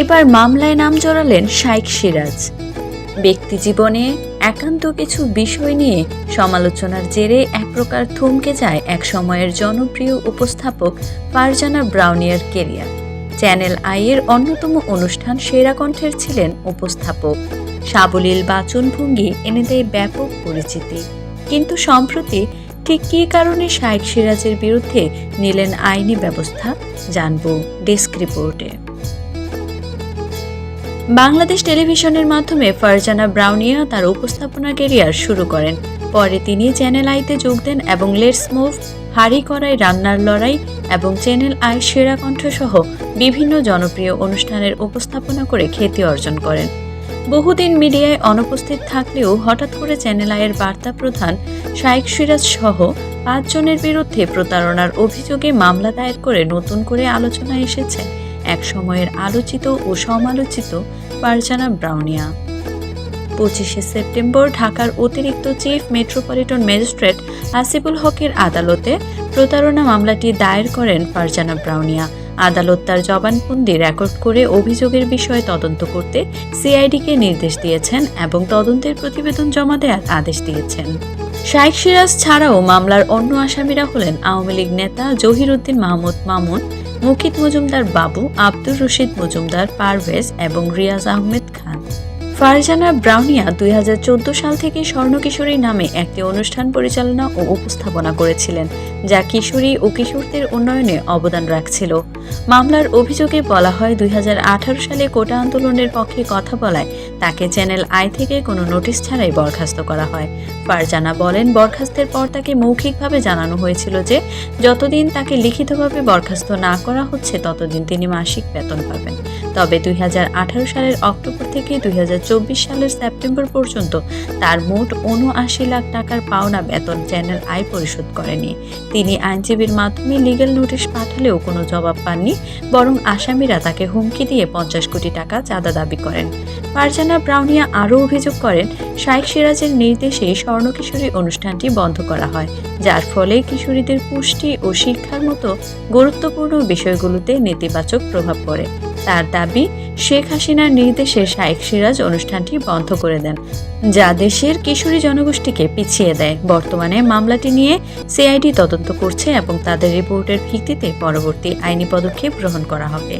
এবার মামলায় নাম জড়ালেন শাইখ সিরাজ। ব্যক্তি জীবনে একান্ত কিছু বিষয় নিয়ে সমালোচনার জেরে এক প্রকার থমকে যায় এক সময়ের জনপ্রিয় উপস্থাপক ফারজানা ব্রাউনিয়ার কেরিয়ার। চ্যানেল আইয়ের অন্যতম অনুষ্ঠান সেরা কণ্ঠের ছিলেন উপস্থাপক। সাবলীল বাচনভঙ্গি এনে দেয় ব্যাপক পরিচিতি। কিন্তু সম্প্রতি ঠিক কী কারণে শাইখ সিরাজের বিরুদ্ধে নিলেন আইনি ব্যবস্থা জানব ডেস্ক রিপোর্টে। বাংলাদেশ টেলিভিশনের মাধ্যমে ফারজানা ব্রাউনিয়া তার উপস্থাপনা কেরিয়ার শুরু করেন। পরে তিনি চ্যানেল আইতে যোগ দেন এবং লেটস মুভ, হাড়ি করাই, রান্নার লড়াই এবং চ্যানেল আই সেরা কণ্ঠ সহ বিভিন্ন জনপ্রিয় অনুষ্ঠানের উপস্থাপনা করে খ্যাতি অর্জন করেন। বহুদিন মিডিয়ায় অনুপস্থিত থাকলেও হঠাৎ করে চ্যানেল আইয়ের বার্তা প্রধান শাইখ সিরাজ সহ পাঁচজনের বিরুদ্ধে প্রতারণার অভিযোগে মামলা দায়ের করে নতুন করে আলোচনায় এসেছেন এক সময়ের আলোচিত ও সমালোচিত ফারজানা ব্রাউনিয়া। পঁচিশে সেপ্টেম্বর ঢাকার অতিরিক্ত চিফ মেট্রোপলিটন ম্যাজিস্ট্রেট আসিফুল হকের আদালতে প্রতারণা মামলাটি দায়ের করেন ফারজানা ব্রাউনিয়া। আদালত তার জবানবন্দি রেকর্ড করে অভিযোগের বিষয়ে তদন্ত করতে সিআইডিকে নির্দেশ দিয়েছেন এবং তদন্তের প্রতিবেদন জমা দেওয়ার আদেশ দিয়েছেন। শাইখ সিরাজ ছাড়াও মামলার অন্য আসামিরা হলেন আওয়ামী লীগ নেতা জহির উদ্দিন মাহমুদ মামুন মুকিত মজুমদার বাবু আব্দুর রশিদ মজুমদার পারভেজ এবং রিয়াজ আহমেদ খান। ফারজানা ব্রাউনিয়া দুই হাজার চোদ্দ সাল থেকে স্বর্ণকিশোরী নামে একটি অনুষ্ঠান পরিচালনা ও উপস্থাপনা করেছিলেন, যা কিশোরী ও কিশোরদের উন্নয়নে অবদান রাখছিল। মামলার অভিযোগে বলা হয়, দুই হাজার আঠারো সালে কোটা আন্দোলনের পক্ষে কথা বলায় তাকে চ্যানেল আই থেকে কোনো নোটিশ ছাড়াই বরখাস্ত করা হয়। ফারজানা বলেন, বরখাস্তের পর তাকে মৌখিকভাবে জানানো হয়েছিল যে, যতদিন তাকে লিখিতভাবে বরখাস্ত না করা হচ্ছে, ততদিন তিনি মাসিক বেতন পাবেন। তবে দুই হাজার আঠারো সালের অক্টোবর থেকে দুই হাজার সালের সেপ্টেম্বর পর্যন্ত তার মোট উনআশি লাখ টাকার পাওনা বেতন চ্যানেল আয় পরিশোধ করেনি। তিনি আইনজীবীর মাধ্যমে লিগ্যাল নোটিশ পাঠালেও কোনো জবাব পাননি, বরং আসামিরা তাকে হুমকি দিয়ে পঞ্চাশ কোটি টাকা চাঁদা দাবি করেন। ফারজানা ব্রাউনিয়া আরও অভিযোগ করেন, শাইখ সিরাজের নির্দেশে স্বর্ণকিশোরী অনুষ্ঠানটি বন্ধ করা হয়, যার ফলে কিশোরীদের পুষ্টি ও শিক্ষার মতো গুরুত্বপূর্ণ বিষয়গুলোতে নেতিবাচক প্রভাব পড়ে। তার দাবি, শেখ হাসিনার নির্দেশে শাইখ সিরাজ অনুষ্ঠানটি বন্ধ করে দেন, যা দেশের কিশোরী জনগোষ্ঠীকে পিছিয়ে দেয়। বর্তমানে মামলাটি নিয়ে সিআইডি তদন্ত করছে এবং তাদের রিপোর্টের ভিত্তিতে পরবর্তী আইনি পদক্ষেপ গ্রহণ করা হবে।